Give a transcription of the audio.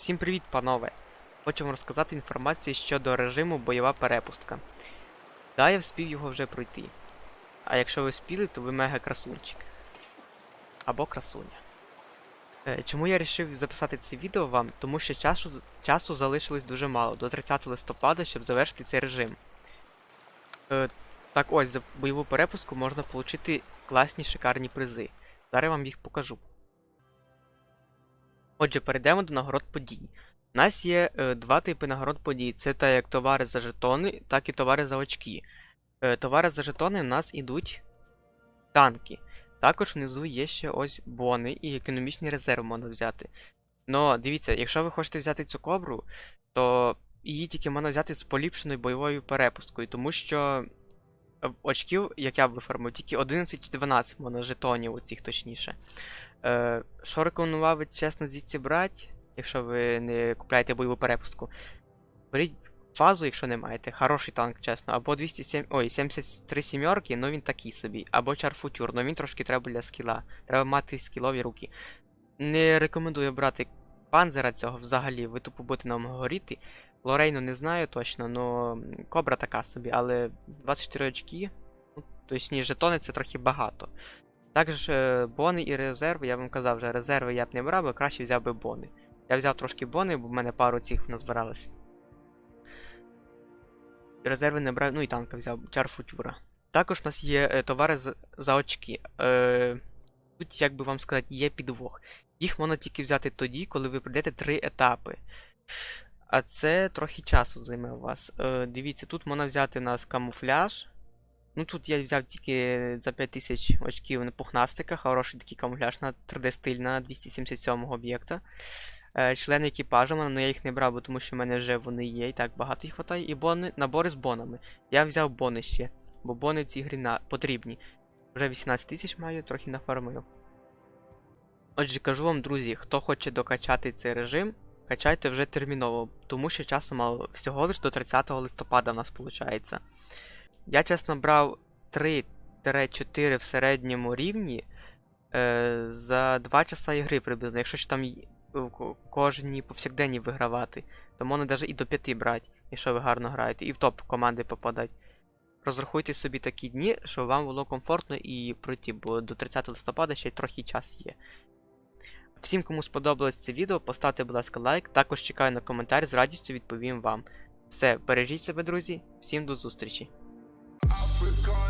Всім привіт, панове! Хочу вам розказати інформацію щодо режиму бойова перепустка. Да, я вспів його вже пройти. А якщо ви спіли, то ви мега красунчик. Або красуня. Е, Чому я вирішив записати це відео вам? Тому що часу, часу залишилось дуже мало, до 30 листопада, щоб завершити цей режим. Е, Так ось, за бойову перепустку можна отримати класні шикарні призи. Зараз я вам їх покажу. Отже, перейдемо до нагород подій. У нас є е, два типи нагород подій: це та як товари за жетони, так і товари за очки. Е, товари за жетони у нас ідуть танки. Також внизу є ще ось бони і економічний резерв можна взяти. Но дивіться, якщо ви хочете взяти цю кобру, то її тільки можна взяти з поліпшеною бойовою перепусткою, тому що очків, як я виформив, тільки 11 чи 12 можна жетонів, оцих точніше. Е, що рекомендував чесно звідси брати, якщо ви не купляєте бойову перепустку? Беріть фазу, якщо не маєте. Хороший танк, чесно. Або 207, ой, 73 сімерки, ну він такий собі. Або чарфутюр, ну він трошки треба для скіла. Треба мати скілові руки. Не рекомендую брати панзера цього взагалі, ви тупо будете нам горіти. Лорейну не знаю точно, но кобра така собі, але 24 очки, ну, точніше, жетони це трохи багато. Також е, бони і резерви, я вам казав вже, резерви я б не брав, а краще взяв би бони. Я взяв трошки бони, бо в мене пару цих назбиралось. Резерви не брав, ну і танка взяв, чарфутюра. Також у нас є е, товари за очки. Е, тут, як би вам сказати, є підвох. Їх можна тільки взяти тоді, коли ви пройдете три етапи. А це трохи часу займе у вас. Е, дивіться, тут можна взяти у нас камуфляж. Ну тут я взяв тільки за 5000 очків на пухнастика, хороший такий камуфляж на 3D стиль на 277 об'єкта. Е, члени екіпажу, але я їх не брав, бо тому що в мене вже вони є, і так багато їх хватає. І бони, набори з бонами. Я взяв бони ще, бо бони в цій грі на, потрібні. Вже 18 тисяч маю, трохи нафармив. Отже, кажу вам, друзі, хто хоче докачати цей режим, качайте вже терміново, тому що часу мало. Всього лиш до 30 листопада в нас виходить. Я, чесно, брав 3-4 в середньому рівні е, за 2 часа ігри приблизно. Якщо ж там й- в ко- кожній повсякденні вигравати, то можна навіть і до 5 брати, якщо ви гарно граєте, і в топ команди попадати. Розрахуйте собі такі дні, щоб вам було комфортно і пройти, бо до 30 листопада ще трохи час є. Всім, кому сподобалось це відео, поставте, будь ласка, лайк. Також чекаю на коментар, з радістю відповім вам. Все, бережіть себе, друзі, всім до зустрічі. Africa